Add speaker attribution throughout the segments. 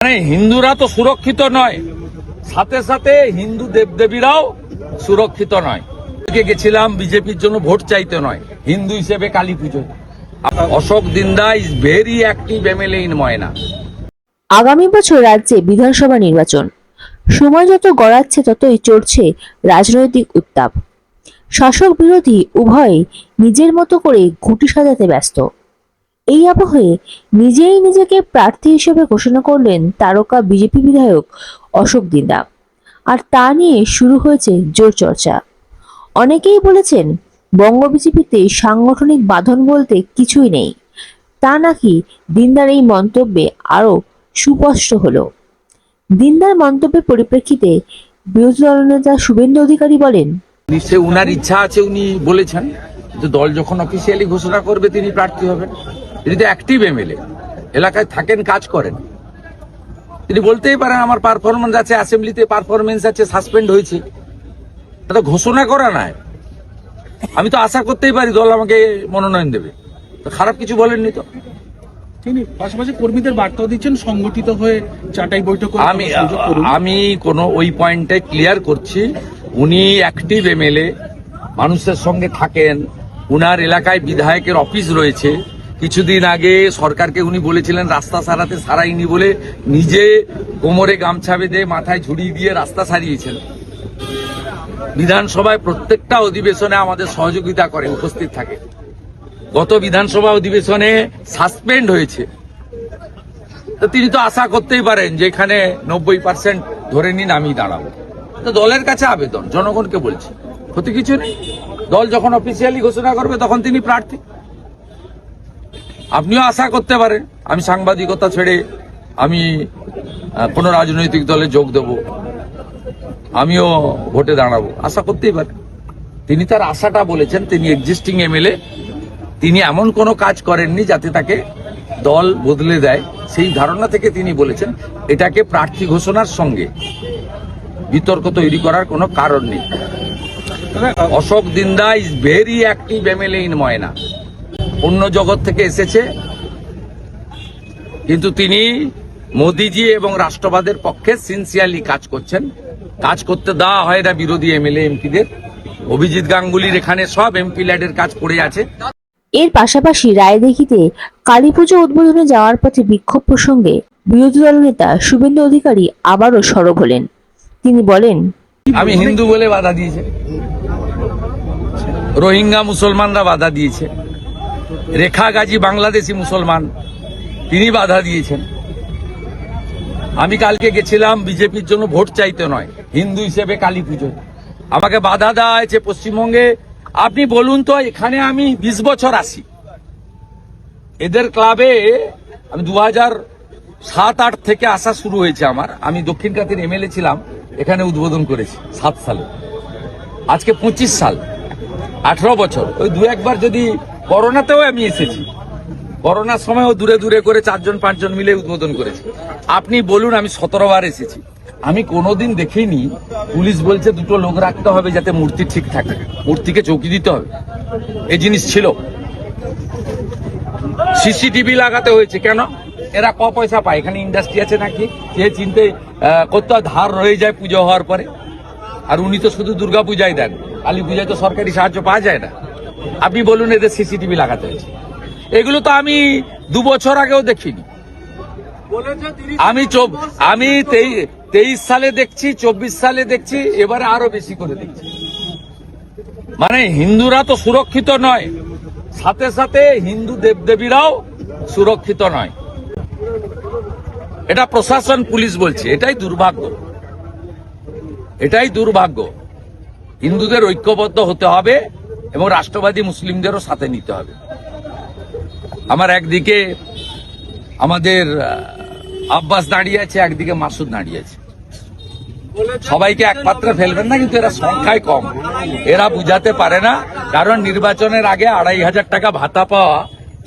Speaker 1: মানে হিন্দুরা তো সুরক্ষিত নয়। সাথে সাথে হিন্দু দেবদেবীরাও সুরক্ষিত নয়। গেছিলাম, বিজেপির জন্য ভোট চাইতে নয়। হিন্দু হিসেবে Kali Pujo. Ashok Dinda is very active MLA in Moyna
Speaker 2: আগামী বছর রাজ্যে বিধানসভা নির্বাচন। সময় যত গড়াচ্ছে, ততই চড়ছে রাজনৈতিক উত্তাপ। শাসক বিরোধী উভয়ে নিজের মতো করে ঘুঁটি সাজাতে ব্যস্ত। এই আবহে নিজেই নিজেকে প্রার্থী হিসেবে ঘোষণা করলেন তারকা বিজেপি বিধায়ক অশোক দিন্দা। আর তা নিয়ে শুরু হয়েছে জোর চর্চা। অনেকেই বলেছেন, বঙ্গ বিজেপিতে সাংগঠনিক বাঁধন বলতে কিছুই নেই। তা নাকি দিনদার এই মন্তব্যে আরও সুস্পষ্ট হলো। দিনদার মন্তব্যের পরিপ্রেক্ষিতে বিরোধী দলনেতা শুভেন্দু অধিকারী বলেন
Speaker 1: উনার ইচ্ছা আছে উনি বলেছেন যে দল যখন অফিসিয়ালি ঘোষণা করবে তিনি প্রার্থী হবেন। তিনি তো অ্যাক্টিভ এমএলএ এলাকায় থাকেন কাজ করেন। তিনি বলতেই পারেন আমার পারফরমেন্স আছে অ্যাসেম্বলিতে পারফরমেন্স আছে সাসপেন্ড হয়েছে। এটা ঘোষণা করা নাই। আমি তো আশা করতেই পারি দল আমাকে মনোনয়ন দেবে। খারাপ কিছু বলেননি তো?
Speaker 3: তিনি পাশাপাশি কর্মীদের বার্তাও দিচ্ছেন সংগঠিত হয়ে চাটাই বৈঠক
Speaker 1: আমি আমি কোনো ওই পয়েন্টে ক্লিয়ার করছি উনি অ্যাক্টিভ এমএলএ মানুষের সঙ্গে থাকেন উনার এলাকায় বিধায়কের অফিস রয়েছে। কিছুদিন আগে সরকারকে উনি বলেছিলেন, রাস্তা সারাতে সারাইনি বলে নিজে কোমরে গামছা বেঁধে মাথায় ঝুড়ি দিয়ে রাস্তা সারিয়েছেন। বিধানসভায় প্রত্যেকটা অধিবেশনে আমাদের সহযোগিতা করে, উপস্থিত থাকে। গত বিধানসভা অধিবেশনে সাসপেন্ড হয়েছে। তো তিনি তো আশা করতেই পারেন যে এখানে নব্বই পার্সেন্ট ধরে নিন, আমি দাঁড়াবো। তো দলের কাছে আবেদন, জনগণকে বলছি। ক্ষতি কিছু নেই। দল যখন অফিসিয়ালি ঘোষণা করবে, তখন তিনি প্রার্থী। আপনিও আশা করতে পারেন, আমি সাংবাদিকতা ছেড়ে আমি কোনো রাজনৈতিক দলে যোগ দেব। আমিও ভোটে দাঁড়াবো, আশা করতেই পারেন। তিনি তার আশাটা বলেছেন, তিনি এক্সিস্টিং এমএলএ তিনি এমন কোনো কাজ করেননি যাতে তাকে দল বদলে দেয়। সেই ধারণা থেকে তিনি বলেছেন, এটাকে প্রার্থী ঘোষণার সঙ্গে বিতর্ক তৈরি করার কোনো কারণ নেই। Ashok Dinda is very active MLA in Moyna অন্য জগৎ থেকে এসেছে। কিন্তু তিনি মোদিজি এবং রাষ্ট্রবাদের পক্ষে সিনসিয়ারলি কাজ করছেন। কাজ করতে দেওয়া হয় না বিরোধী এমএলএ এমপিদের অভিজিৎ গাঙ্গুলির এখানে সব এমপি ল্যাডের কাজ পড়ে আছে।
Speaker 2: এর পাশাপাশি রায়দিঘিতে কালী পুজো উদ্বোধনে যাওয়ার পথে বিক্ষোভ প্রসঙ্গে বিরোধী দলনেতা শুভেন্দু অধিকারী আবারও সরব হলেন। তিনি বলেন
Speaker 1: আমি হিন্দু বলে বাধা দিয়েছে। রোহিঙ্গা মুসলমানরা বাধা দিয়েছে। রেখা গাজী বাংলাদেশি মুসলমান, তিনি বাধা দিয়েছেন। আমি কালকে গেছিলাম, বিজেপির জন্য ভোট চাইতে নয়, হিন্দু হিসেবে কালী পুজো আমাকে বাধা দেওয়া হয়েছে পশ্চিমবঙ্গে। আপনি বলুন তো, এখানে আমি বিশ বছর আসি এদের ক্লাবে আমি দু হাজার সাত, আট থেকে আসা শুরু হয়েছে আমার। আমি দক্ষিণ কাতির এমএলএ ছিলাম, এখানে উদ্বোধন করেছি, সাত সালে। আজকে পঁচিশ সাল, আঠারো বছর। ওই দু একবার যদি করোনাতেও আমি এসেছি। করোনার সময়ও দূরে দূরে করে চারজন, পাঁচজন মিলে উদ্বোধন করেছি। আপনি বলুন, আমি সতেরো বার এসেছি। আমি কোনোদিন দেখিনি, পুলিশ বলছে দুটো লোক রাখতে হবে যাতে মূর্তি ঠিক থাকে। মূর্তিকে চৌকি দিতে হবে। এই জিনিস ছিল। সিসিটিভি লাগাতে হয়েছে। কেন? এরা ক পয়সা পায়? এখানে ইন্ডাস্ট্রি আছে নাকি? সে চিনতে কত ধার রয়ে যায় পুজো হওয়ার পরে? আর উনি তো শুধু দুর্গা পূজায় দেন। কালী পূজায় তো সরকারি সাহায্য পাওয়া যায় না। আপনি বলুন এদের সিসিটিভি লাগাতে হয়েছে। এগুলো তো আমি দু বছর আগেও দেখিনি। আমি আমি তেইশ সালে দেখছি, চব্বিশ সালে দেখছি, এবারে আরও বেশি করে দেখছি। মানে হিন্দুরা তো সুরক্ষিত নয়। সাথে সাথে হিন্দু দেবদেবীরাও সুরক্ষিত নয়। এটা প্রশাসন পুলিশ বলছে, এটাই দুর্ভাগ্য। এটাই দুর্ভাগ্য। হিন্দুদের ঐক্যবদ্ধ হতে হবে। এবং রাষ্ট্রবাদী মুসলিমদেরও সাথে নিতে হবে। আমার একদিকে আমাদের আব্বাস দাঁড়িয়ে আছে, একদিকে মাসুদ দাঁড়িয়ে আছে। সবাইকে এক পাত্রে ফেলবেন না, কিন্তু এরা সংখ্যায় কম। এরা বুঝাতে পারে না, কারণ নির্বাচনের আগে আড়াই হাজার টাকা ভাতা পাওয়া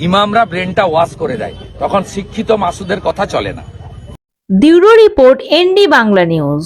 Speaker 1: ইমামরা ব্রেনটা ওয়াশ করে দেয়। তখন শিক্ষিত মাসুদের কথা চলে না।
Speaker 4: Bureau report ND Bangla news.